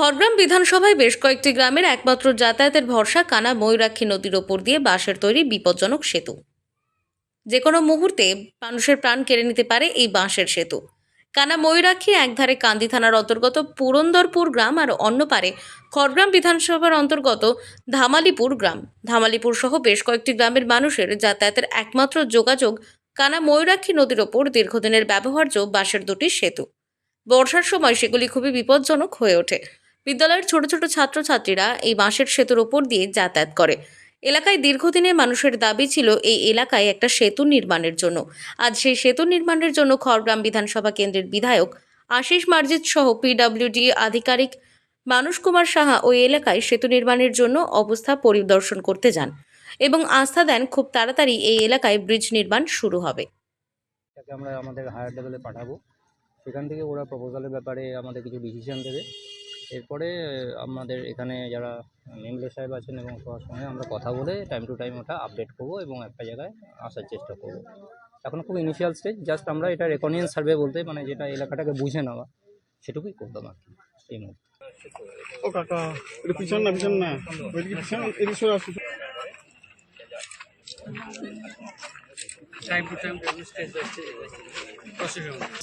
খড়গ্রাম বিধানসভায় বেশ কয়েকটি গ্রামের একমাত্র যাতায়াতের ভরসা কানা ময়ূরাক্ষী নদীর ওপর দিয়ে বাঁশের তৈরি বিপজ্জনক সেতু। যে কোনো মুহূর্তে মানুষের প্রাণ কেড়ে নিতে পারে এই বাঁশের সেতু। কানা ময়ূরাক্ষী একধারে কান্দি থানার অন্তর্গত পুরন্দরপুর গ্রাম আর অন্য পারে খড়গ্রাম বিধানসভার অন্তর্গত ধামালিপুর গ্রাম। ধামালিপুর সহ বেশ কয়েকটি গ্রামের মানুষের যাতায়াতের একমাত্র যোগাযোগ কানা ময়ূরাক্ষী নদীর ওপর দীর্ঘদিনের ব্যবহার্য বাঁশের দুটি সেতু। বর্ষার সময় সেগুলি খুবই বিপজ্জনক হয়ে ওঠে। বিদ্যালয়ের ছোট ছোট ছাত্রছাত্রীরা এই বাঁশের সেতুর ওপর দিয়ে যাতায়াত করে। এলাকায় দীর্ঘদিনের মানুষের দাবি ছিল এই এলাকায় একটা সেতু নির্মাণের জন্য। আজ সেই সেতু নির্মাণের জন্য খড়গ্রাম বিধানসভা কেন্দ্রের বিধায়ক আশিস মার্জিত সহ পিডাব্লিউডি আধিকারিক মানুষ কুমার সাহা ওই এলাকায় সেতু নির্মাণের জন্য অবস্থা পরিদর্শন করতে যান এবং আস্থা দেন খুব তাড়াতাড়ি এই এলাকায় ব্রিজ নির্মাণ শুরু হবে। আমরা আমাদের হায়ার লেভেলে পাঠাবো। সেখান থেকে ওরা প্রপোজালের ব্যাপারে আমাদের কিছু ডিসিশন দেবে। এরপরে আমাদের এখানে যারা এমএলএ সাহেব আছেন এবং সবার সঙ্গে আমরা কথা বলে টাইম টু টাইম ওটা আপডেট করব এবং একটা জায়গায় আসার চেষ্টা করব। এখন খুব ইনিশিয়াল স্টেজ জাস্ট আমরা এটা রেকনিয়েন্স সার্ভে বলতে মানে যেটা এলাকাটাকে বুঝে নেওয়া, সেটুকুই করতাম আর কি এই মুহূর্তে। ও কাকা, এটা পিছন না পিছন না। পিছন, এদিকে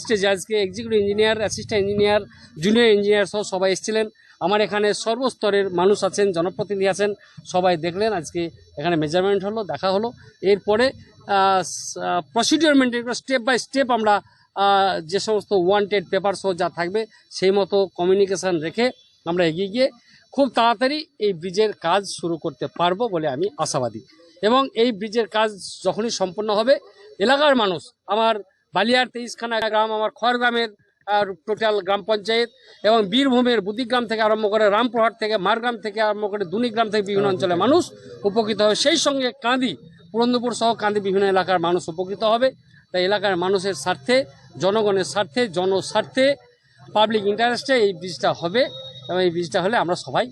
স্টেজ আজকে executive engineer assistant engineer junior engineer সহ সবাই এসেছিলেন। আমার এখানে সর্বস্তরের মানুষ আছেন, জনপ্রতিনিধি আছেন, সবাই দেখলেন। আজকে এখানে মেজারমেন্ট হলো, দেখা হলো। এরপরে প্রসিডিওর মেনটেন করে স্টেপ বাই স্টেপ আমরা যে সমস্ত ওয়ান্টেড পেপার সহ যা থাকবে, সেই মতো কমিউনিকেশান রেখে আমরা এগিয়ে গিয়ে খুব তাড়াতাড়ি এই ব্রিজের কাজ শুরু করতে পারব বলে আমি আশাবাদী। এবং এই ব্রিজের কাজ যখনই সম্পন্ন হবে এলাকার মানুষ আমার বালিয়ার তেইশখানা গ্রাম আমার খড়গ্রামের টোটাল গ্রাম পঞ্চায়েত এবং বীরভূমের বুদ্ধিগ্রাম থেকে আরম্ভ করে রামপুরহাট থেকে মারগ্রাম থেকে আরম্ভ করে দুনিগ্রাম থেকে বিভিন্ন অঞ্চলের মানুষ উপকৃত হবে। সেই সঙ্গে কাঁদি পুরন্দপুর সহ কান্দি বিভিন্ন এলাকার মানুষ উপকৃত হবে। তাই এলাকার মানুষের স্বার্থে জনগণের স্বার্থে জনস্বার্থে পাবলিক ইন্টারেস্টে এই ব্রিজটা হবে এবং এই ব্রিজটা হলে আমরা সবাই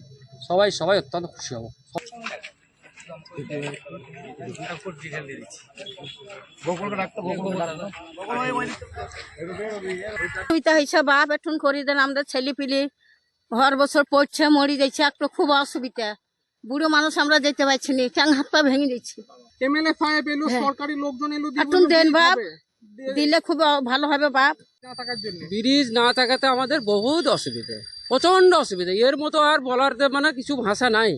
সবাই সবাই অত্যন্ত খুশি হব। বাপ এখন করে দেন আমাদের ছেলে পিলি ঘর বছর পড়ছে মরি যাচ্ছে একটু খুব অসুবিধা। বুড়ো মানুষ আমরা যেতে পারছি না ঠ্যাং হাত পা ভেঙে দিচ্ছি এমএলএ সাহেব এলো হ্যাঁ। সরকারি লোকজন এলো এখন দেন বাপ। দিলে খুব ভালো হবে বাপ। ব্রিজ না থাকাতে আমাদের বহুত অসুবিধে প্রচণ্ড অসুবিধা। এর মতো আর বলার মানে কিছু ভাষা নাই।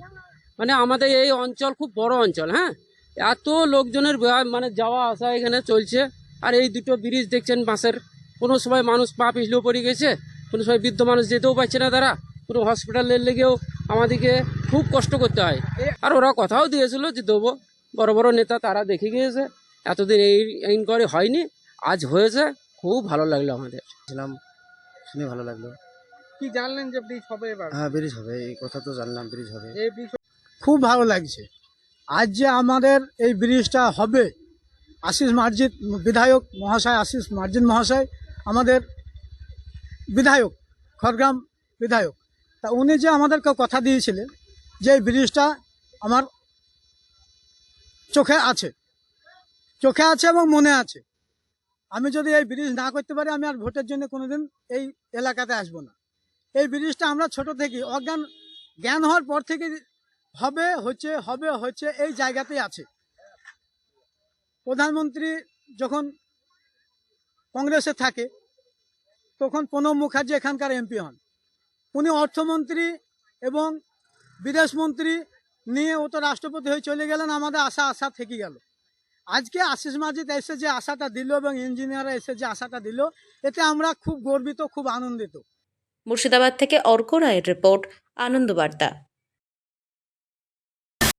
মানে আমাদের এই অঞ্চল খুব বড় অঞ্চল হ্যাঁ? এত লোকজনের মানে যাওয়া আসা এখানে চলছে। আর এই দুটো ব্রিজ দেখছেন বাসের কোনো সময় মানুষ পা পিছলেও পড়ে গেছে কোনো সময় বৃদ্ধ মানুষ যেতেও পারছে না তারা। কোনো হসপিটালের লেগেও আমাদেরকে খুব কষ্ট করতে হয়। আর ওরা কথাও দিয়েছিল যে দেবো বড় বড় নেতা তারা দেখে গিয়েছে। এতদিন এই ইনকোয়ারি হয়নি আজ হয়েছে খুব ভালো লাগল আমাদের। ছিলাম শুনে ভালো লাগল। কি জানলেন যে ব্রিজ হবে এবার? হ্যাঁ ব্রিজ হবে এই কথা তো জানলাম ব্রিজ হবে। এই ব্রিজ খুব ভালো লাগছে। আজ যে আমাদের এই ব্রিজটা হবে, আশিস মার্জিত বিধায়ক মহাশয়, আশিস মার্জিত মহাশয় আমাদের বিধায়ক, খড়গ্রাম বিধায়ক। তা উনি যে আমাদেরকে কথা দিয়েছিলেন যে এই ব্রিজটা আমার চোখে আছে চোখে আছে এবং মনে আছে। আমি যদি এই ব্রিজ না করতে পারি, আমি আর ভোটের জন্য কোনোদিন এই এলাকাতে আসব না। এই ব্রিজটা আমরা ছোট থেকে অজ্ঞান, জ্ঞান হওয়ার পর থেকে হবে, হচ্ছে হবে, হচ্ছে, এই জায়গাতেই আছে। প্রধানমন্ত্রী যখন কংগ্রেসে থাকে, তখন প্রণব মুখার্জি এখানকার এমপি হন। উনি অর্থমন্ত্রী এবং বিদেশমন্ত্রী নিয়ে ও তো রাষ্ট্রপতি হয়ে চলে গেলেন, আমাদের আশা আশা থেকে গেল। আজকে আশিস মাজিদ এসে যে আশাটা দিল এবং ইঞ্জিনিয়াররা এসে যে আশাটা দিল, এতে আমরা খুব গর্বিত, খুব আনন্দিত। মুর্শিদাবাদ থেকে অর্ক রায়ের রিপোর্ট, আনন্দবার্তা।